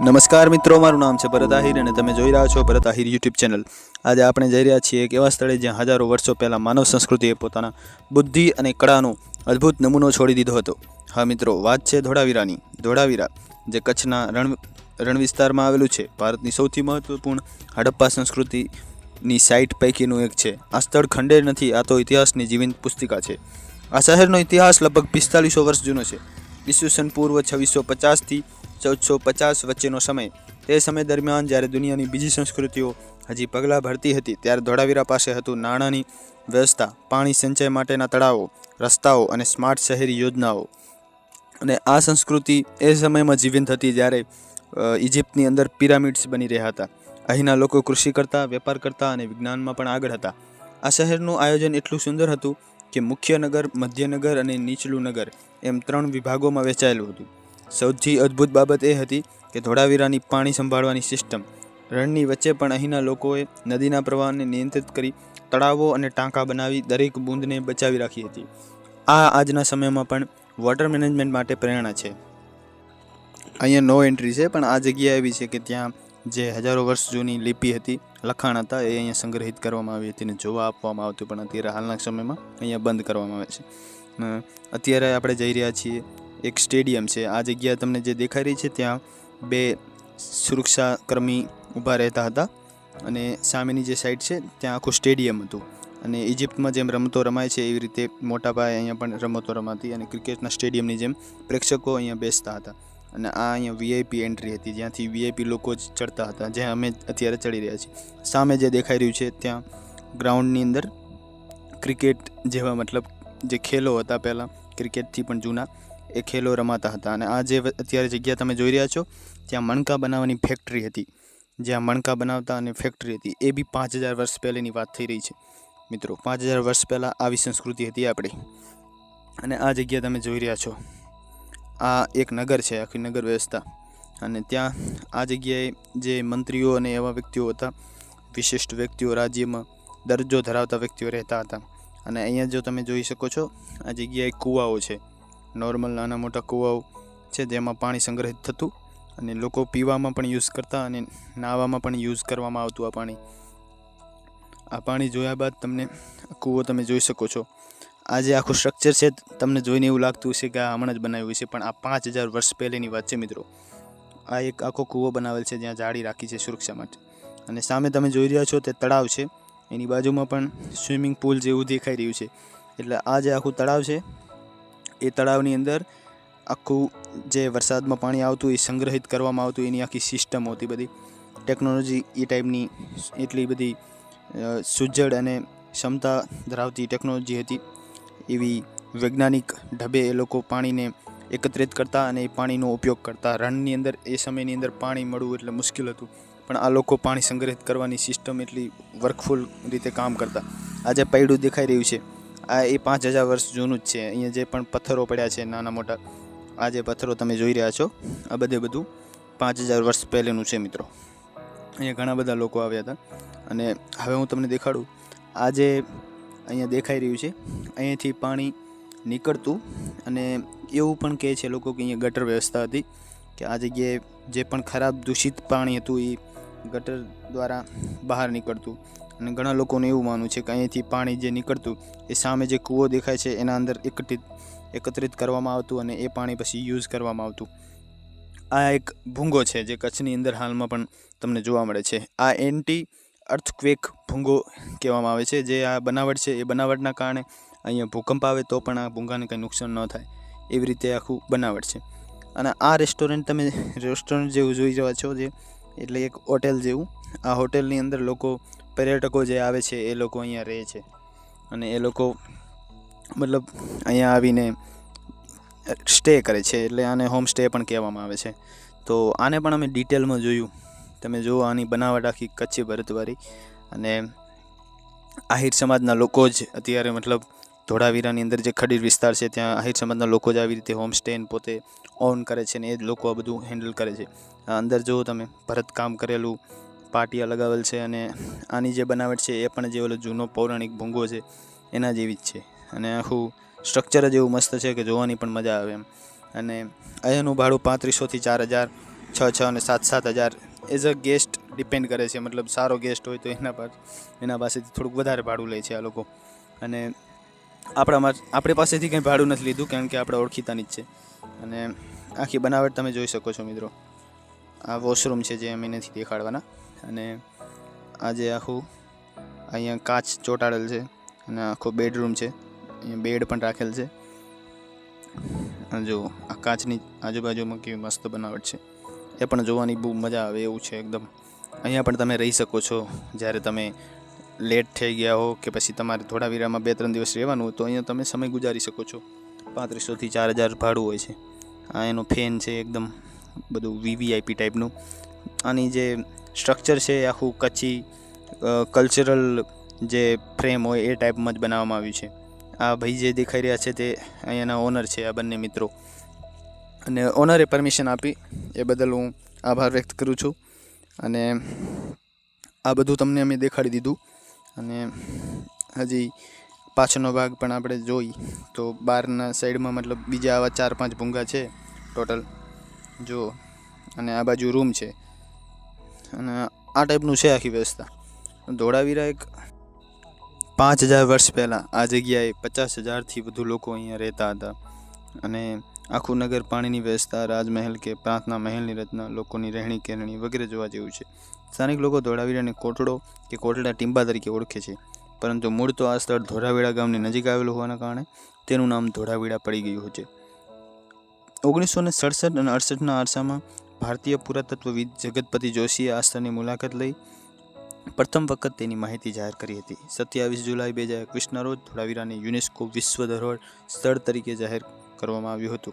નમસ્કાર મિત્રો, મારું નામ છે ભરત આહિર અને તમે જોઈ રહ્યા છો ભરત આહિર યુટ્યુબ ચેનલ. આજે આપણે જઈ રહ્યા છીએ એક એવા સ્થળે જ્યાં હજારો વર્ષો પહેલાં માનવ સંસ્કૃતિએ પોતાના બુદ્ધિ અને કળાનો અદ્ભુત નમૂનો છોડી દીધો હતો. હા મિત્રો, વાત છે ધોળાવીરાની. ધોળાવીરા, જે કચ્છના રણ રણ વિસ્તારમાં આવેલું છે, ભારતની સૌથી મહત્વપૂર્ણ હડપ્પા સંસ્કૃતિની સાઇટ પૈકીનું એક છે. આ સ્થળ ખંડેર નથી, આ તો ઇતિહાસની જીવંત પુસ્તિકા છે. આ શહેરનો ઇતિહાસ લગભગ પિસ્તાલીસો વર્ષ જૂનો છે. ઈસવીસન પૂર્વ છવ્વીસો પચાસથી ચૌદસો પચાસ વચ્ચેનો સમય. તે સમય દરમિયાન જ્યારે દુનિયાની બીજી સંસ્કૃતિઓ હજી પગલાં ભરતી હતી, ત્યારે ધોળાવીરા પાસે હતું નાણાંની વ્યવસ્થા, પાણી સંચય માટેના તળાવો, રસ્તાઓ અને સ્માર્ટ શહેરી યોજનાઓ. અને આ સંસ્કૃતિ એ સમયમાં જીવંત હતી જ્યારે ઇજિપ્તની અંદર પિરામિડ્સ બની રહ્યા હતા. અહીંના લોકો કૃષિ કરતા, વેપાર કરતા અને વિજ્ઞાનમાં પણ આગળ હતા. આ શહેરનું આયોજન એટલું સુંદર હતું કે મુખ્ય નગર મધ્યનગર અને નીચલું નગર એમ ત્રણ વિભાગોમાં વહેંચાયેલું હતું. સૌથી અદ્ભુત બાબત એ હતી કે ધોળાવીરાની પાણી સંભાળવાની સિસ્ટમ. રણની વચ્ચે પણ અહીંના લોકોએ નદીના પ્રવાહને નિયંત્રિત કરી તળાવો અને ટાંકા બનાવી દરેક બૂંદને બચાવી રાખી હતી. આ આજના સમયમાં પણ વોટર મેનેજમેન્ટ માટે પ્રેરણા છે. અહીંયા નો એન્ટ્રી છે, પણ આ જગ્યા એવી છે કે ત્યાં જે હજારો વર્ષ જૂની લિપિ હતી, લખાણ હતા, એ અહીંયા સંગ્રહિત કરવામાં આવી હતી અને જોવા આપવામાં આવતું, પણ અત્યારે હાલના સમયમાં અહીંયા બંધ કરવામાં આવે છે. અત્યારે આપણે જઈ રહ્યા છીએ એક સ્ટેડિયમ છે. આ જગ્યા તમને જે દેખાઈ રહી છે, ત્યાં બે સુરક્ષાકર્મી ઊભા રહેતા હતા અને સામેની જે સાઈડ છે, ત્યાં આખું સ્ટેડિયમ હતું. અને ઇજિપ્તમાં જેમ રમતો રમાય છે, એવી રીતે મોટા પાયે અહીંયા પણ રમતો રમાતી અને ક્રિકેટના સ્ટેડિયમની જેમ પ્રેક્ષકો અહીંયા બેસતા હતા. અને આ અહીંયા વીઆઈપી એન્ટ્રી હતી, જ્યાંથી વીઆઈપી લોકો જ ચડતા હતા, જ્યાં અમે અત્યારે ચડી રહ્યા છીએ. સામે જે દેખાઈ રહ્યું છે, ત્યાં ગ્રાઉન્ડની અંદર ક્રિકેટ જેવા મતલબ જે ખેલો હતા પહેલાં, ક્રિકેટથી પણ જૂના એ ખેલો રમાતા હતા. અને આ જે અત્યારે જગ્યા તમે જોઈ રહ્યા છો, ત્યાં મણકા બનાવવાની ફેક્ટરી હતી. જ્યાં મણકા બનાવતા અને ફેક્ટરી હતી. એ બી પાંચ હજાર વર્ષ પહેલાંની વાત થઈ રહી છે. મિત્રો, પાંચ હજાર વર્ષ પહેલાં આવી સંસ્કૃતિ હતી આપણી. અને આ જગ્યા તમે જોઈ રહ્યા છો. આ એક નગર છે, આખી નગર વ્યવસ્થા. અને ત્યાં આ જગ્યાએ જે મંત્રીઓ અને એવા વ્યક્તિઓ હતા, વિશિષ્ટ વ્યક્તિઓ રાજ્યમાં દરજ્જો ધરાવતા વ્યક્તિઓ રહેતા હતા. અને અહીંયા જો તમે જોઈ શકો છો, આ જગ્યાએ કૂવાઓ છે. નોર્મલ નાના મોટા કૂવાઓ છે, જેમાં પાણી સંગ્રહિત થતું અને લોકો પીવામાં પણ યુઝ કરતા અને નાહવામાં પણ યુઝ કરવામાં આવતું આ પાણી. આ પાણી જોયા બાદ તમને કૂવો તમે જોઈ શકો છો. આ જે આખું સ્ટ્રક્ચર છે, તમને જોઈને એવું લાગતું હશે કે આ હમણાં જ બનાવ્યું છે પણ આ પાંચ હજાર વર્ષ પહેલેની વાત છે મિત્રો. આ એક આખો કૂવો બનાવેલ છે, જ્યાં જાળી રાખી છે સુરક્ષા માટે. અને સામે તમે જોઈ રહ્યા છો તે તળાવ છે. એની બાજુમાં પણ સ્વિમિંગ પુલ જેવું દેખાઈ રહ્યું છે. એટલે આ જે આખું તળાવ છે એ તળાવની અંદર આખું જે વરસાદમાં પાણી આવતું એ સંગ્રહિત કરવામાં આવતું એની આખી સિસ્ટમ હતી બધી. ટેકનોલોજી એ ટાઈપની એટલી બધી સુજ્જડ અને ક્ષમતા ધરાવતી ટેકનોલોજી હતી. એવી વૈજ્ઞાનિક ઢબે એ લોકો પાણીને એકત્રિત કરતા અને એ પાણીનો ઉપયોગ કરતા. રણની અંદર એ સમયની અંદર પાણી મળવું એટલે મુશ્કેલ હતું. પણ આ લોકો પાણી સંગ્રહિત કરવાની સિસ્ટમ એટલી વર્કફુલ રીતે કામ કરતા. આજે પૈડું દેખાઈ રહ્યું છે. આ એ પાંચ હજાર વર્ષ જૂનું જ છે. અહીંયા જે પણ પથ્થરો પડ્યા છે, નાના મોટા, આ જે પથ્થરો તમે જોઈ રહ્યા છો, આ બધે બધું પાંચ હજાર વર્ષ પહેલેનું છે મિત્રો. અહીંયા ઘણા બધા લોકો આવ્યા હતા. અને હવે હું તમને દેખાડું, આ જે અહીંયા દેખાઈ રહ્યું છે, અહીંયાથી પાણી નીકળતું અને એવું પણ કહે છે લોકો કે અહીંયા ગટર વ્યવસ્થા હતી કે આ જગ્યાએ જે પણ ખરાબ દૂષિત પાણી હતું એ ગટર દ્વારા બહાર નીકળતું. અને ઘણા લોકોનું એવું માનવું છે કે અહીંયાથી પાણી જે નીકળતું, એ સામે જે કૂવો દેખાય છે, એના અંદર એકત્રિત એકત્રિત કરવામાં આવતું અને એ પાણી પછી યુઝ કરવામાં આવતું. આ એક ભૂંગો છે જે કચ્છની અંદર હાલમાં પણ તમને જોવા મળે છે. આ એન્ટી અર્થક્વેક ભૂંગો કહેવામાં આવે છે, જે આ બનાવટ છે, એ બનાવટના કારણે અહીંયા ભૂકંપ આવે તો પણ આ ભૂંગાને કંઈ નુકસાન ન થાય, એવી રીતે આખું બનાવટ છે. અને આ રેસ્ટોરન્ટ તમે રેસ્ટોરન્ટ જેવું જોઈ રહ્યા છો જે, એટલે એક હોટેલ જેવું, આ હોટેલની અંદર લોકો પર્યટકો જે આવે છે, એ લોકો અહીંયા રહે છે. અને એ લોકો મતલબ અહીંયા આવીને સ્ટે કરે છે, એટલે આને હોમ સ્ટે પણ કહેવામાં આવે છે. તો આને પણ અમે ડિટેલમાં જોયું. તમે જુઓ આની બનાવટ આખી કચ્છી ભરતવારી અને આહિર સમાજના લોકો જ અત્યારે મતલબ ધોળાવીરાની અંદર જે ખડીર વિસ્તાર છે, ત્યાં આહિર સમાજના લોકો જ આવી રીતે હોમ સ્ટે પોતે ઓન કરે છે ને એ જ લોકો આ બધું હેન્ડલ કરે છે. અંદર જુઓ તમે ભરતકામ કરેલું પાટિયા લગાવેલ છે અને આની જે બનાવટ છે એ પણ જે ઓલો જૂનો પૌરાણિક ભૂંગો છે, એના જેવી જ છે. અને આખું સ્ટ્રક્ચર જ એવું મસ્ત છે કે જોવાની પણ મજા આવે એમ. અને અહીંયાનું ભાડું પાંત્રીસોથી ચાર હજાર, છ છ અને સાત સાત હજાર એઝ અ ગેસ્ટ ડિપેન્ડ કરે છે. મતલબ સારો ગેસ્ટ હોય તો એના પર, એના પાસેથી થોડુંક વધારે ભાડું લે છે આ લોકો. અને આપણામાં આપણી પાસેથી કંઈ ભાડું નથી લીધું કારણ કે આપણે ઓળખીતાની જ છે. અને આખી બનાવટ તમે જોઈ શકો છો મિત્રો. આ વોશરૂમ છે જે અમે નથી દેખાડવાના. અને આજે આખું અહીંયા કાચ ચોંટાડેલ છે અને આખો બેડરૂમ છે. અહીંયા બેડ પણ રાખેલ છે. જો આ કાચની આજુબાજુમાં કેવી મસ્ત બનાવટ છે. એ પણ જોવાની બહુ મજા આવે એવું છે એકદમ. અહીંયા પણ તમે રહી શકો છો. જ્યારે તમે લેટ થઈ ગયા હો કે પછી તમારે ધોળાવીરામાં બે ત્રણ દિવસ રહેવાનું હોય તો અહીંયા તમે સમય ગુજારી શકો છો. પાંત્રીસોથી ચાર હજાર ભાડું હોય છે. આ એનો ફેન છે એકદમ. બધું વીવીઆઈપી ટાઈપનું આની જે સ્ટ્રક્ચર છે, એ આખું કચ્છી કલ્ચરલ જે ફ્રેમ હોય એ ટાઈપમાં જ બનાવવામાં આવ્યું છે. આ ભાઈ જે દેખાઈ રહ્યા છે તે અહીંયાના ઓનર છે, આ બંને મિત્રો. અને ઓનરે પરમિશન આપી, એ બદલ હું આભાર વ્યક્ત કરું છું. અને આ બધું તમને અમે દેખાડી દીધું. અને હજી પાછળનો ભાગ પણ આપણે જોઈ. તો બહારના સાઈડમાં મતલબ બીજા આવા ચાર પાંચ ભૂંગા છે ટોટલ જો અને આ બાજુ રૂમ છે. અને આ ટાઈપનું છે આખી વ્યવસ્થા. ધોળાવીરા એક પાંચ હજાર વર્ષ પહેલાં આ જગ્યાએ પચાસ હજારથી વધુ લોકો અહીંયા રહેતા હતા. અને આખું નગર પાણીની વ્યવસ્થા, રાજમહેલ કે પ્રાર્થના મહેલની રચના, લોકોની રહેણી કહેણી વગેરે જોવા જેવું છે. સ્થાનિક લોકો ધોળાવીરાને કોટડો કે કોટડા ટીંબા તરીકે ઓળખે છે. પરંતુ મૂળ તો આ સ્થળ ધોળાવીરા ગામની નજીક આવેલું હોવાના કારણે તેનું નામ ધોળાવીરા પડી ગયું છે. ઓગણીસો ને સડસઠ અને અડસઠના અરસામાં ભારતીય પુરાતત્વવિદ જગતપતિ જોશીએ આ સ્થળની મુલાકાત લઈ પ્રથમ વખત તેની માહિતી જાહેર કરી હતી. સત્યાવીસ જુલાઈ બે હજાર એકવીસના રોજ ધોળાવીરાને યુનેસ્કો વિશ્વ ધરોહર સ્થળ તરીકે જાહેર કરવામાં આવ્યું હતું.